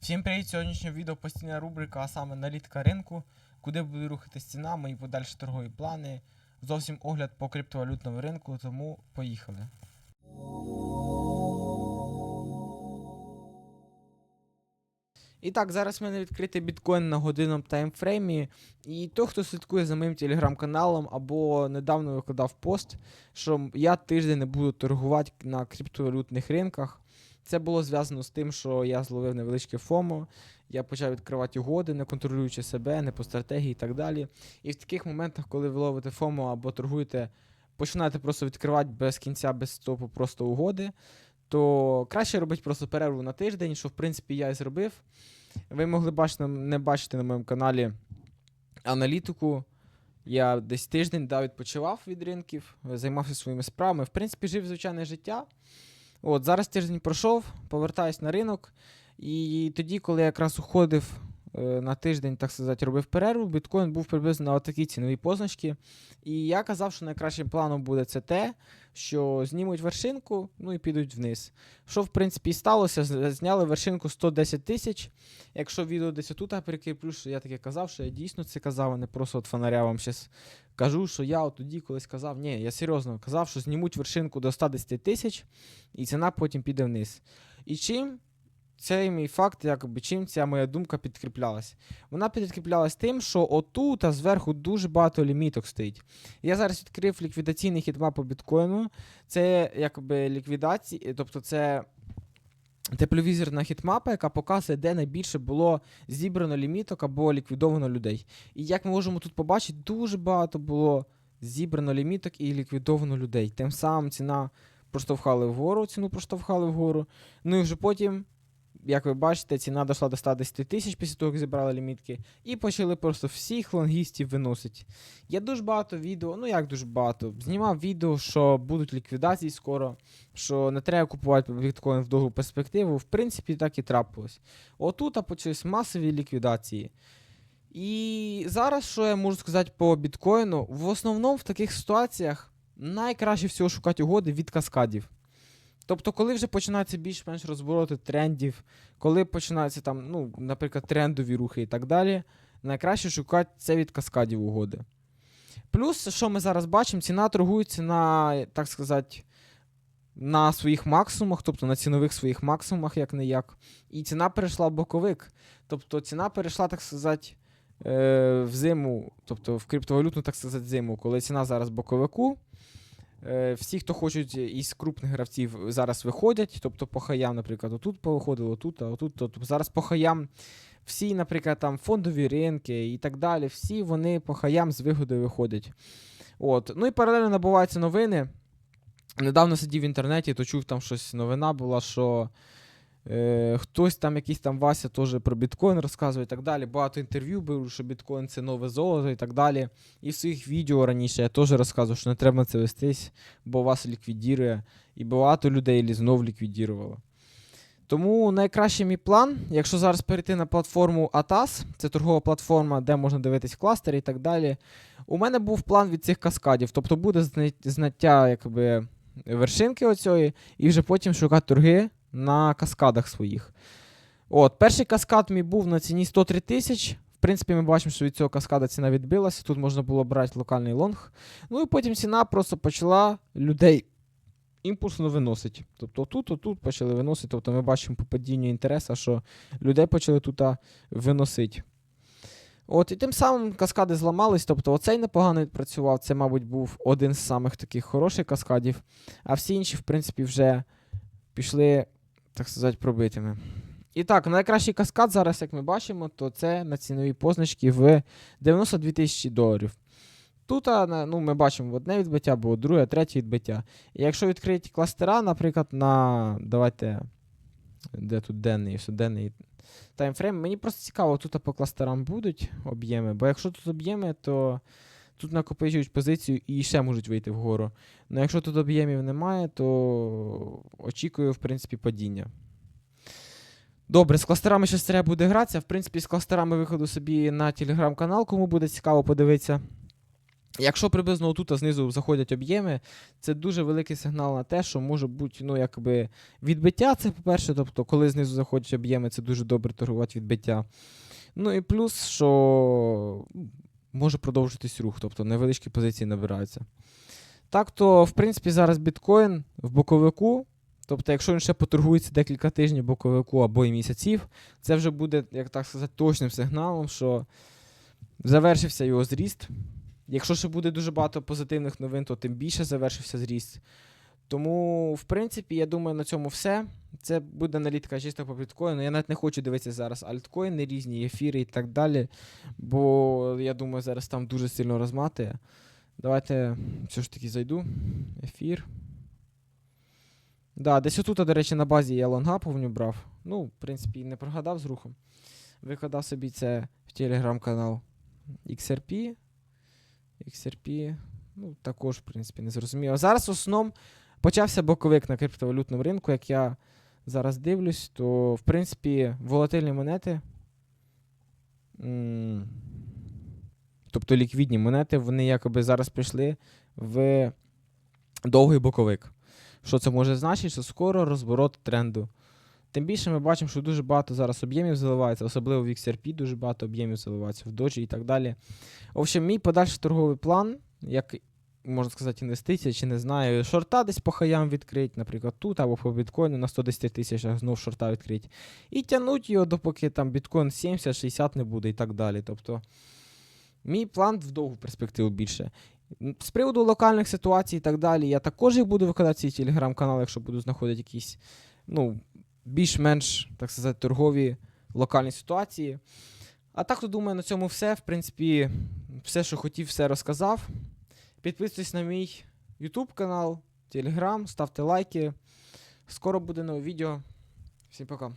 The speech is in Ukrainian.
Всім привіт! Сьогоднішнє відео постійна рубрика, а саме налітка ринку, куди буду рухатись ціна, мої подальші торгові плани. Зовсім огляд по криптовалютному ринку, тому поїхали. І так, зараз в мене відкритий біткоін на годинному таймфреймі. І той, хто слідкує за моїм телеграм-каналом або недавно викладав пост, що я тиждень не буду торгувати на криптовалютних ринках. Це було зв'язано з тим, що я зловив невеличке ФОМО, я почав відкривати угоди, не контролюючи себе, не по стратегії і так далі. І в таких моментах, коли ви ловите ФОМО або торгуєте, починаєте просто відкривати без кінця, без стопу просто угоди, то краще робити просто перерву на тиждень, що в принципі я і зробив. Ви могли бачити, не бачити на моєму каналі аналітику. Я десь тиждень да, відпочивав від ринків, займався своїми справами. В принципі, жив звичайне життя. От, зараз тиждень пройшов, повертаюсь на ринок. І тоді, коли я якраз уходив на тиждень, так сказати, робив перерву, біткоін був приблизно на такій ціновій позначці. І я казав, що найкращим планом буде це те, що знімуть вершинку, ну і підуть вниз. Що, в принципі, і сталося, зняли вершинку 110 тисяч. Якщо відео десь отут я прикріплю, що я таке казав, що я дійсно це казав, а не просто от фонаря вам щас кажу, що я от тоді колись казав. Ні, я серйозно казав, що знімуть вершинку до 110 тисяч, і ціна потім піде вниз. І чим цей мій факт, якби чим ця моя думка підкріплялась? Вона підкріплялась тим, що отут а зверху дуже багато ліміток стоїть. Я зараз відкрив ліквідаційний хітмап по біткоїну. Це якби ліквідація, тобто це. Тепловізорна хітмапа, яка показує, де найбільше було зібрано ліміток або ліквідовано людей. І як ми можемо тут побачити, дуже багато було зібрано ліміток і ліквідовано людей. Тим самим ціна проштовхали вгору, ціну проштовхали вгору. Ну і вже потім, як ви бачите, ціна дійшла до 110 тисяч після того, як зібрали лімітки, і почали просто всіх лонгістів виносити. Я дуже багато відео, ну як дуже багато, знімав відео, що будуть ліквідації скоро, що не треба купувати біткоін в довгу перспективу. В принципі, так і трапилось. Отут почались масові ліквідації. І зараз, що я можу сказати по біткоїну, в основному в таких ситуаціях найкраще всього шукати угоди від каскадів. Тобто, коли вже починаються більш-менш розбороти трендів, коли починаються там, ну, наприклад, трендові рухи і так далі, найкраще шукати це від каскадів угоди. Плюс, що ми зараз бачимо, ціна торгується на, так сказати, на своїх максимумах, тобто на цінових своїх максимумах, як не як. І ціна перейшла в боковик. Тобто ціна перейшла, так сказати, е, в зиму, тобто в криптовалютну, так сказати, зиму, коли ціна зараз боковику. Е, всі, хто хочуть із крупних гравців, зараз виходять. Тобто по хаям, наприклад, отут повиходило, отут, а отут. Тобто зараз по хаям всі, наприклад, там фондові ринки і так далі, всі вони по хаям з вигодою виходять. От. Ну і паралельно набуваються новини. Недавно сидів в інтернеті, то чув там щось новина була, що е, хтось там, якийсь там Вася теж про біткоін розказує і так далі. Багато інтерв'ю беру, що біткоін це нове золото і так далі. І в своїх відео раніше я теж розказував, що не треба на це вестись, бо вас ліквідірує. І багато людей лі- знов ліквідірувало. Тому найкращий мій план, якщо зараз перейти на платформу ATAS, це торгова платформа, де можна дивитись кластери і так далі. У мене був план від цих каскадів. Тобто буде зна- знаття якби, вершинки оцієї, і вже потім шукати торги на каскадах своїх. От, перший каскад мій був на ціні 103 тисяч. В принципі, ми бачимо, що від цього каскада ціна відбилася. Тут можна було брати локальний лонг. Ну і потім ціна просто почала людей імпульсно виносить. Тобто тут, отут почали виносити. Тобто ми бачимо по падінню інтересу, що людей почали тут виносити. От, і тим самим каскади зламались. Тобто, оцей непогано відпрацював. Це, мабуть, був один з самих таких хороших каскадів. А всі інші, в принципі, вже пішли, так сказати, пробитими. І так, найкращий каскад зараз, як ми бачимо, то це на ціновій позначці в 92 тисячі доларів. Тут ну, ми бачимо одне відбиття, було друге, третє відбиття. І якщо відкрити кластера, наприклад, на. Давайте. Де тут денний, все денний таймфрейм. Мені просто цікаво, тут по кластерам будуть об'єми, бо якщо тут об'єми, то тут накопичують позицію і ще можуть вийти вгору. Ну якщо тут об'ємів немає, то очікую, в принципі, падіння. Добре, з кластерами щось треба буде гратися. В принципі, з кластерами виходу собі на телеграм-канал, кому буде цікаво подивитися. Якщо приблизно отут знизу заходять об'єми, це дуже великий сигнал на те, що може бути ну, якби відбиття, це по-перше, тобто, коли знизу заходять об'єми, це дуже добре торгувати відбиття. Ну і плюс, що може продовжитись рух, тобто невеличкі позиції набираються. Так то, в принципі, зараз біткоін в боковику. Тобто, якщо він ще поторгується декілька тижнів боковику або і місяців, це вже буде, як так сказати, точним сигналом, що завершився його зріст. Якщо ще буде дуже багато позитивних новин, то тим більше завершився зріст. Тому, в принципі, я думаю, на цьому все. Це буде аналітика чисто по біткоїну. Я навіть не хочу дивитися зараз альткоїни, різні ефіри і так далі. Бо я думаю, зараз там дуже сильно розматує. Давайте все ж таки зайду. Ефір. Да, десь отут, до речі, на базі я лонга повню брав. Ну, в принципі, не прогадав з рухом. Викладав собі це в телеграм-канал XRP. XRP. Ну, також, в принципі, не зрозуміло. Зараз в основному почався боковик на криптовалютному ринку. Як я зараз дивлюсь, то, в принципі, волатильні монети. Тобто ліквідні монети, вони якоби зараз прийшли в довгий боковик. Що це може значити? Що скоро розворот тренду. Тим більше ми бачимо, що дуже багато зараз об'ємів заливається, особливо в XRP дуже багато об'ємів заливається, в Doji і так далі. В общем, мій подальший торговий план, як можна сказати, інвестиція, чи не знаю, шорта десь по хаям відкрити, наприклад, тут або по біткоїну на 110 тисячах знов шорта відкрити. І тягнуть його, допоки там біткоін 70-60 не буде і так далі. Тобто, мій план в довгу перспективу більше. З приводу локальних ситуацій і так далі, я також їх буду викладати в телеграм-канал, якщо буду знаходити якісь, ну, більш-менш, так сказати, торгові локальні ситуації. А так, то думаю, на цьому все. В принципі, все, що хотів, все розказав. Підписуйтесь на мій YouTube канал, Telegram, ставте лайки. Скоро буде нове відео. Всім пока.